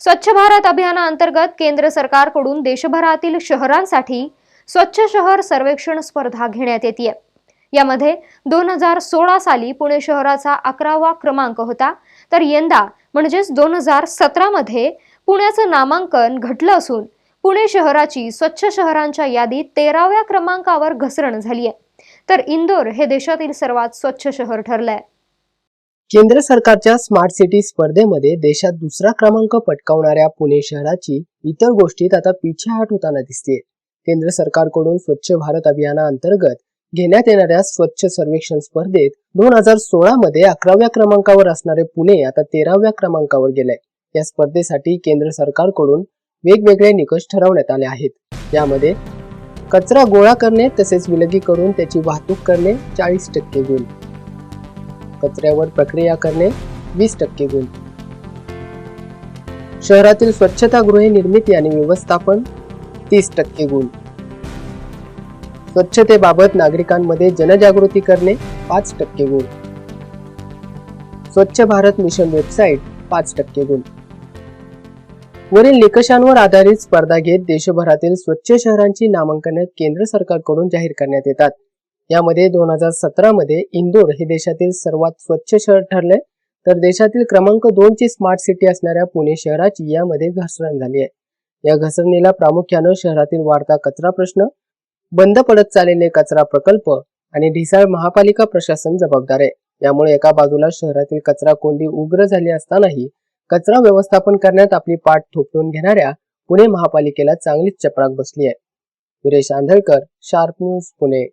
स्वच्छ भारत अभियानाअंतर्गत केंद्र सरकारकडून देशभरातील शहरांसाठी स्वच्छ शहर सर्वेक्षण स्पर्धा घेण्यात येते यामध्ये दोन हजार सोळा साली पुणे शहराचा अकरावा क्रमांक होता. तर यंदा म्हणजेच दोन हजार सतरामध्ये पुण्याचं नामांकन घटलं असून पुणे शहराची स्वच्छ शहरांच्या यादीत तेराव्या क्रमांकावर घसरण झाली आहे तर इंदोर हे देशातील सर्वात स्वच्छ शहर ठरलंय. केंद्र सरकारच्या स्मार्ट सिटी स्पर्धेमध्ये देशात दुसरा क्रमांक पटकावणाऱ्या पुणे शहराची इतर गोष्टीत आता पिछेहाट होताना दिसते केंद्र सरकारकडून स्वच्छ भारत अभियानाअंतर्गत घेण्यात येणाऱ्या स्वच्छ सर्वेक्षण स्पर्धेत दोन हजार सोळा मध्ये अकराव्या क्रमांकावर असणारे पुणे आता तेराव्या क्रमांकावर गेलंय. या स्पर्धेसाठी केंद्र सरकारकडून वेगवेगळे निकष ठरवण्यात आले आहेत. यामध्ये कचरा गोळा करणे तसेच विलगी करून त्याची वाहतूक करणे चाळीस टक्के गुण कचऱ्यावर प्रक्रिया करणे वीस टक्के गुण शहरातील स्वच्छतागृहे निर्मिती आणि व्यवस्थापन तीस टक्के गुण स्वच्छतेबाबत नागरिकांमध्ये जनजागृती करणे पाच टक्के गुण स्वच्छ भारत मिशन वेबसाईट पाच टक्के गुण वरील निकषांवर आधारित स्पर्धा घेत देशभरातील स्वच्छ शहरांची नामांकने केंद्र सरकारकडून जाहीर करण्यात येतात. यामध्ये दोन हजार सतरा मध्ये इंदोर हे देशातील सर्वात स्वच्छ शहर ठरले. तर देशातील क्रमांक दोन ची स्मार्ट सिटी असणाऱ्या पुणे शहराची यामध्ये घसरण झाली आहे. या घसरणीला प्रामुख्यानं शहरातील वाढता कचरा प्रश्न बंद पडत चाललेले कचरा प्रकल्प आणि ढिसाळ महापालिका प्रशासन जबाबदार आहे. यामुळे एका बाजूला शहरातील कचरा कोंडी उग्र झाली असतानाही कचरा व्यवस्थापन करण्यात आपली पाठ थोपटून घेणाऱ्या पुणे महापालिकेला चांगलीच चपराक बसली आहे. Suresh Andhalkar sharp news Pune.